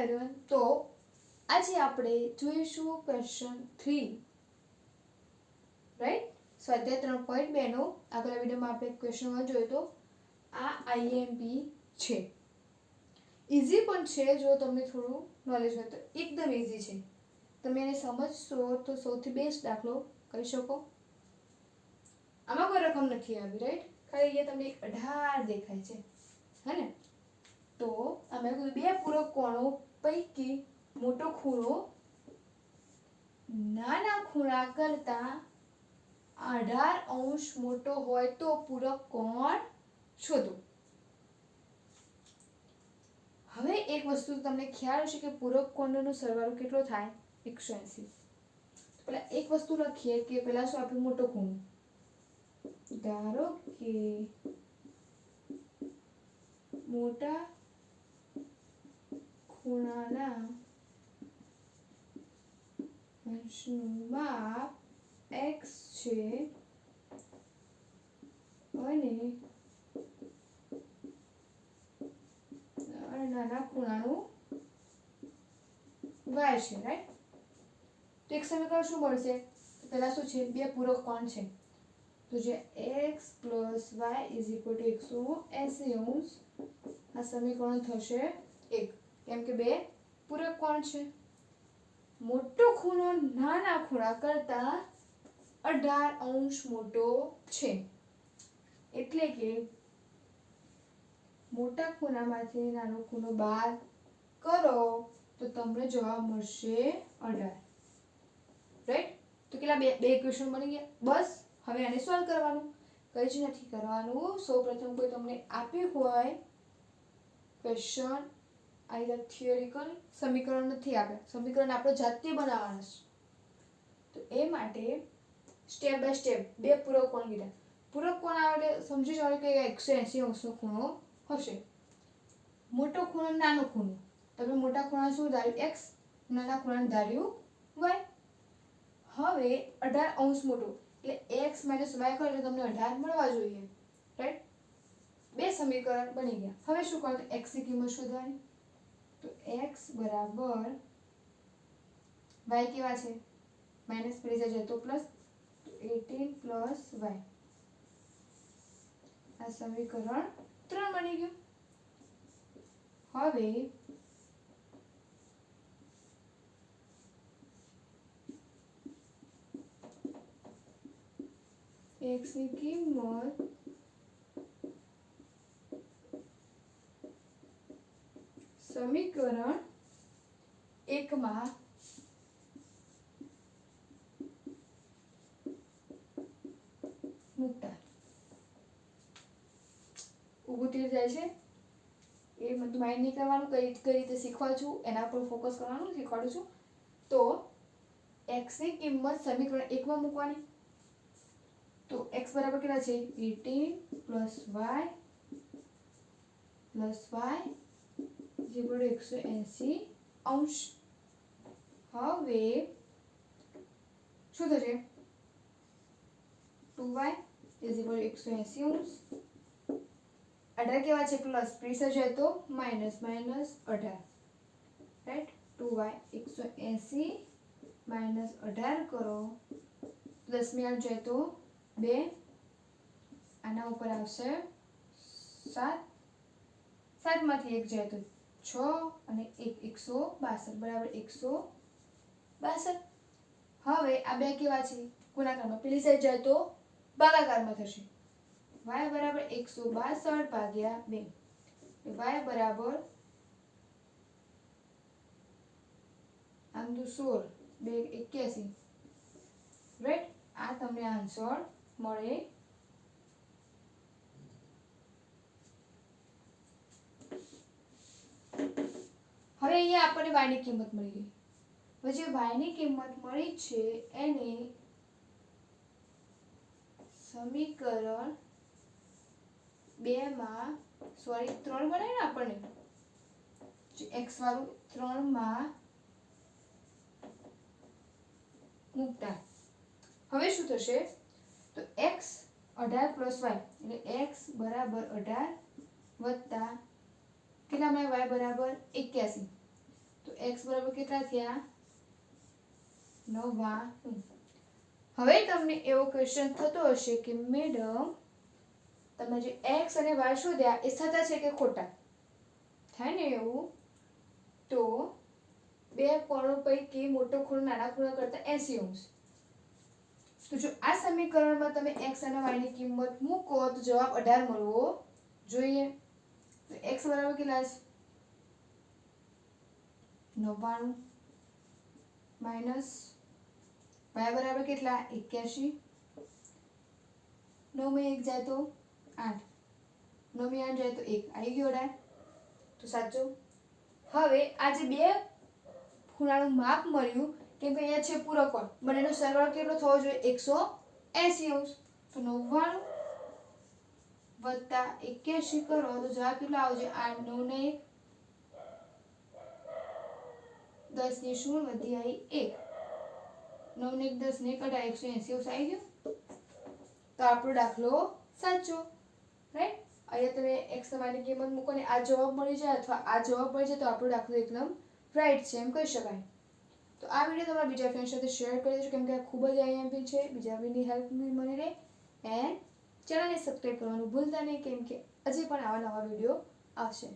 Everyone તો આજે આપણે જોઈશું ક્વેશ્ચન થ્રી રાઈટ સ્વાધ્યાય ત્રણ પોઈન્ટ બેનો આગલા વિડીયોમાં આપણે ક્વેશ્ચન વન જોયો તો આ આઈએમપી છે. ઇઝી પણ છે, જો તમને થોડું નોલેજ હોય તો. એકદમ ઇઝી છે. તમે એને સમજશો તો સૌથી બેસ્ટ દાખલો કહી શકો. આમાં કોઈ રકમ નથી આવી રાઈટ ખાલી અહીંયા તમને અઢાર દેખાય છે. હે ને? તો અમે કીધું, બે પૂરક કોણો પૈકી મોટો ખૂણો નાના ખૂણા કરતા અઢાર અંશ મોટો હોય તો પૂરક કોણ? શોધો. હવે એક વસ્તુ તમને ખ્યાલ હશે કે પૂરક કોણનો સરવાળો કેટલો થાય? એકસો એંસી. પેલા એક વસ્તુ લખીએ કે પેલા શું આપ્યું? મોટો ખૂણો. ધારો કે મોટા ખૂણાના અંશનું માપ x છે અને નાના ખૂણાનું વાય છે રાઈટ તો એક સમીકરણ શું મળશે પહેલાં શું છે બે પૂરક કોણ છે તો જે X plus Y is equal to એકસો એસી અંશ આ સમીકરણ થશે એક કેમ કે બે પૂરક કોણ છે? મોટો ખૂણો નાના ખૂણા કરતા અઢાર અંશ મોટો છે. એટલે કે મોટા ખૂણામાંથી નાનો ખૂણો બાદ કરો તો તમને જવાબ મળશે અઢાર. રાઈટ તો કેટલા બે બે ક્વેશ્ચન બની ગયા? બસ, હવે આને સોલ્વ કરવાનું. કંઈ જ નથી કરવાનું. સૌપ્રથમ કોઈ તમને આપ્યું હોય ક્વેશ્ચન આઈધર થિયોરિકલ સમીકરણ નથી આપ્યા. સમીકરણ આપણે જાતે બનાવવાના છે. તો એ માટે સ્ટેપ બાય સ્ટેપ બે પૂરક કોણ કીધા? પૂરક કોણ આવે એટલે સમજી જવાનું કે એકસો એંસી અંશનો ખૂણો હશે. મોટો ખૂણો નાનો ખૂણો? તમે મોટા ખૂણા શું ધાર્યું? એક્સ નાના ખૂણાને ધાર્યું વાય હવે અઢાર અંશ મોટો. એટલે એક્સ માઇનસ વાય કરો એટલે તમને અઢાર મળવા જોઈએ. રાઈટ બે સમીકરણ બની ગયા. હવે શું કરવાનું? એક્સની કિંમત શોધવાની તો એક્સ બરાબર વાય કેવા છે? માઇનસ પડી છે તો પ્લસ એટીન પ્લસ વાય આ સમીકરણ ત્રણ બની ગયું. હવે એક્સની કિંમત સમીકરણ એકમાં મૂકતા ઊભું તીર જાય છે. એ માઇન્ડ નહીં કરવાનું, કઈ કઈ રીતે શીખવા છું, એના પર ફોકસ કરવાનું, શીખવાડું છું. તો એક્સની કિંમત સમીકરણ એકમાં મૂકવાની. તો એક્સ બરાબર કેટલા છે? Eighteen plus Y plus Y જે એકસો એંસી અંશ. હવે શું થશે? ટુ વાય ઇઝ ઇક્વલ એકસો એંસી અંશ. અઢાર કેવા છે? પ્લસ પ્રીસર છે તો માઇનસ માઇનસ અઢાર. રાઈટ? ટુ વાય એકસો એંસી માઇનસ અઢાર કરો. પ્લસ આઠ જાય તો બે. આના ઉપર આવશે સાત. સાતમાંથી એક જાય તો છ અને એક એકસો બાસઠ, બરાબર એકસો બાસઠ. હવે આ બે કેવા છે? ગુણાકારમાં. પેલી સાઈડ જાય તો ભાગાકારમાં થશે. વાય બરાબર એકસો બાસઠ ભાગ્યા બે. વાય બરાબર આમ તો સોળ, બે એક્યાસી. રાઈટ આ તમને આન્સર મળે હવે અહીંયા આપણને વાયની કિંમત મળી ગઈ. હવે જે વાયની કિંમત મળી છે, એને સમીકરણ બેમાં સોરી ત્રણ બનાય ને આપણને? એક્સ વાળું ત્રણમાં મૂકતા. હવે શું થશે? તો એક્સ અઢાર પ્લસ વાય એટલે એક્સ બરાબર અઢાર વત્તા કેટલા મળે? વાય બરાબર એક્યાસી. તો એક્સ બરાબર કેટલા થયા? નવ્વાણું હવે તમને એવો ક્વેશ્ચન થતો હશે કે મેડમ તમે જે એક્સ અને વાય શોધ્યા એ સાચા છે કે ખોટા? થાય ને એવું? તો બે ખૂણો પૈકી મોટો ખૂણો, નાના ખૂણા કરતા એસી અંશ. તો જો આ સમીકરણમાં તમે એક્સ અને વાયની કિંમત મૂકો તો જવાબ અઢાર મળવો જોઈએ. તો એક્સ બરાબર કેટલા છે નવ્વાણું માઇનસ વાય બરાબર કેટલા? એક્યાસી નવમી એક જાય તો આઠ. નવમી આઠ જાય તો એક. આવી ગયો ડાય. તો સાચું? હવે આ જે બે ખૂણાનું માપ મળ્યું કેમ કે અહીંયા છે પૂરકોણ બંનેનો સરવાળો કેટલો થવો જોઈએ? એકસો એસી અંશ. તો નવ્વાણું વત્તા એક્યાસી કરો તો જવાબ કેટલો આવશે? આઠ, નવ ને એક. દસની શૂન્ય વધી આવી એક નવ ને એક દસ ને એક એકસો એસી આવી ગયું તો આપણો દાખલો સાચો રાઈટ અહીંયા તમે એક્સ તમારી કિંમત મૂકો ને આ જવાબ મળી જાય અથવા આ જવાબ મળી જાય તો આપણો દાખલો એકદમ રાઈટ છે, એમ કહી શકાય. તો આ વીડિયો તમારા બીજા ફ્રેન્ડ સાથે શેર કરી દેજો, કેમ કે આ ખૂબ જ આઈએમપી છે. બીજા બી હેલ્પ બી મળી રહે. એન્ડ ચેનલને સબસ્ક્રાઈબ કરવાનું ભૂલતા નહીં, કેમ કે હજી પણ આવા નવા વીડિયો આવશે.